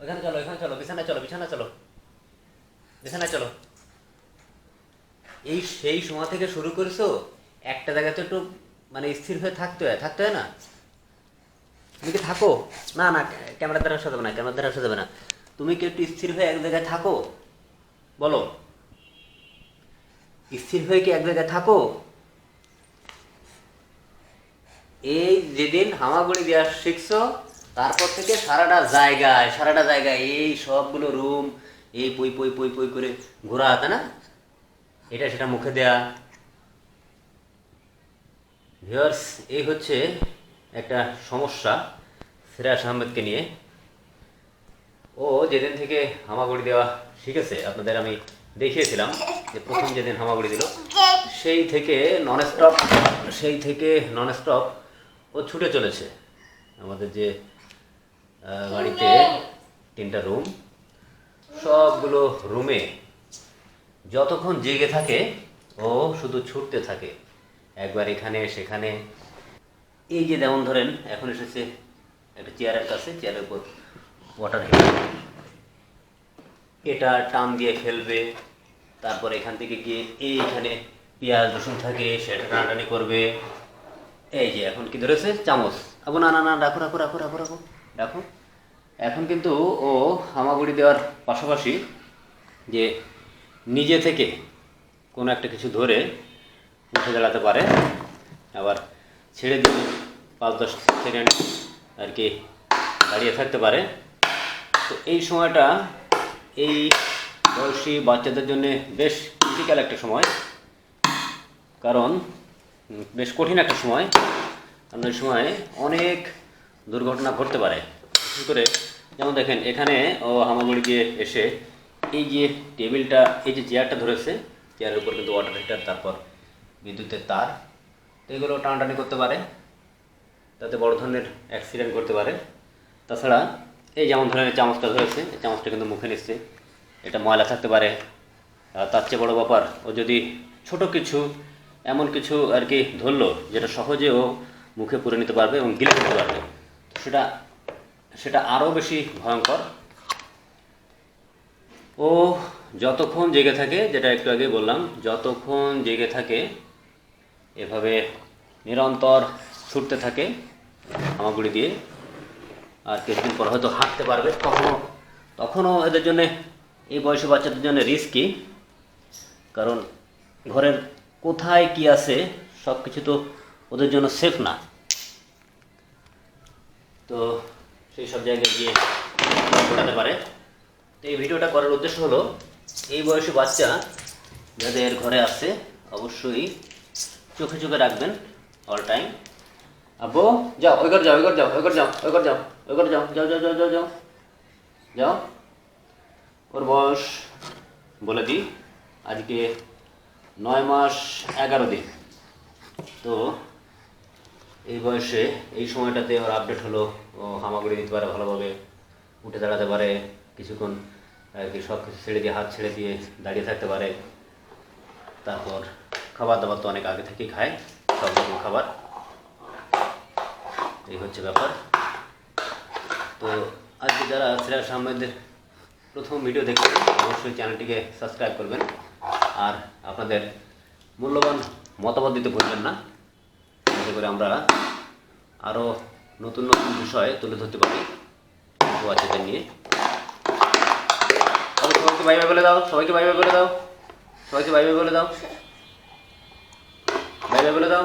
ওখানে চলো এখানে চলো, বিছানায় চলো চলো। বিছানায় চলো। এই সেই সময় থেকে শুরু করেছ? একটা জায়গায় তো একটু মানে স্থির হয়ে থাকতে হয় থাকতে হয় না? তুমি কি থাকো? না না, ক্যামেরার দ্বারা না, ক্যামেরার দ্বারা না। তুমি কি একটু স্থির হয়ে এক জায়গায় থাকো? বলো। স্থির হয়ে কি এক জায়গায় থাকো? এই যেদিন হামাগুড়ি দেওয়া শিখছো তারপর থেকে সারাটা জায়গায় সারাটা জায়গায় এই সবগুলো রুম এই পই পই পই পই করে ঘোরা তাই না? এটা সেটা মুখে দেয়া। ভিউয়ার্স এই হচ্ছে একটা সমস্যা সিরাজ আহমেদকে নিয়ে। ও যেদিন থেকে হামাগুড়ি দেওয়া শিখেছে, আপনাদের আমি দেখিয়েছিলাম যে প্রথম যেদিন হামাগুড়ি দিল, সেই থেকে নন স্টপ সেই থেকে নন স্টপ ও ছুটে চলেছে। আমাদের যে বাড়িতে তিনটা রুম সবগুলো রুমে যতক্ষণ জেগে থাকে, ও শুধু ছুটতে থাকে। একবার এখানে, সেখানে। এই যে যেমন ধরেন, এখন এসেছে একটা চেয়ারের কাছে চেয়ারের উপর ওয়াটার হিটার এটা টান দিয়ে ফেলবে, তারপর এখান থেকে গিয়ে এইখানে পেঁয়াজ, রসুন থাকে, সেটা টানাটানি করবে। এই যে, এখন কি ধরেছে? চামচ। আবু, না না না, রাখো রাখো রাখো রাখো রাখো। রাখো এখন কিন্তু ও হামাগুড়ি দেওয়ার পাশাপাশি যে নিজে থেকে কোনো একটা কিছু ধরে উঠে দাঁড়াতে পারে, আবার ছেড়ে দিয়ে পাঁচ দশ সেকেন্ড আর কি দাঁড়িয়ে থাকতে পারে। তো এই সময়টা এই বয়সী বাচ্চাদের জন্য বেশ ক্রিটিক্যাল একটা সময়, কারণ বেশ কঠিন একটা সময়। কারণ সময় অনেক দুর্ঘটনা ঘটতে পারে। বিশেষ করে যেমন দেখেন, এখানে ও হামাগুড়ি দিয়ে এসে এই যে টেবিলটা, এই যে চেয়ারটা ধরেছে, চেয়ারের উপর কিন্তু ওয়াটার হিটার তারপর বিদ্যুতের তার, তো এগুলো টানাটানি করতে পারে। তাতে বড় ধরনের অ্যাক্সিডেন্ট করতে পারে। তাছাড়া এই যেমন ধরনের চামচটা ধরেছে, এই চামচটা কিন্তু মুখে নিচ্ছে। এটা ময়লা থাকতে পারে। তার চেয়ে বড় ব্যাপার, ও যদি ছোট কিছু, এমন কিছু আর কি ধরলো, যেটা সহজে ও মুখে পুরে নিতে পারবে এবং গিলে নিতে পারবে। সেটা সেটা আরও বেশি ভয়ঙ্কর। ও, যতক্ষণ জেগে থাকে, যেটা একটু আগে বললাম, যতক্ষণ জেগে থাকে, এভাবে নিরন্তর ছুটতে থাকে হামাগুড়ি দিয়ে, আর কিছুদিন পর হয়তো হাঁটতে পারবে, তখনও তখনও এদের জন্যে, এই বয়সী বাচ্চাদের জন্য রিস্কি কারণ ঘরের কোথায় কি আছে সব কিছু তো ওদের জন্য সেফ না। তো সেই সব জায়গায় গিয়ে ঘটাতে পারে। তো এই ভিডিওটা করার উদ্দেশ্য হলো, এই বয়সী বাচ্চা যাদের ঘরে আছে, অবশ্যই চোখে চোখে রাখবেন অল টাইম আব্বু, যাও, ওই ঘর যাও, ওই ঘর যাও, ওই ঘর যাও, ওই ঘর যাও, ওই ঘর যাও যাও যাও যাও যাও যাও যাও। ওর বয়স বলে দিই, আজকে নয় মাস এগারো দিন। তো এই বয়সে এই সময়টাতে ওর আপডেট হলো, ও হামাগুড়ি দিতে পারে ভালোভাবে, উঠে দাঁড়াতে পারে, কিছুক্ষণ আর কি সব কিছু ছেড়ে দিয়ে, হাত ছেড়ে দিয়ে দাঁড়িয়ে থাকতে পারে। তারপর খাবার দাবার তো অনেক আগে থেকেই খায়, সব রকম খাবার। এই হচ্ছে ব্যাপার। তো আজকে যারা সিরাজ আহমেদের প্রথম ভিডিও দেখবেন অবশ্যই চ্যানেলটিকে সাবস্ক্রাইব করবেন। আর আপনাদের মূল্যবান মতামত দিতে ভুলবেন না। করে আমরা আরও নতুন নতুন বিষয় তুলে ধরতে পারি। বাচ্চাদের নিয়ে। সবাইকে বাইবে বাই বলে দাও, সবাইকে বাইবে বাই বলে দাও, সবাইকে বাইবে বাই বলে দাও। বাইবে বাই বলে দাও।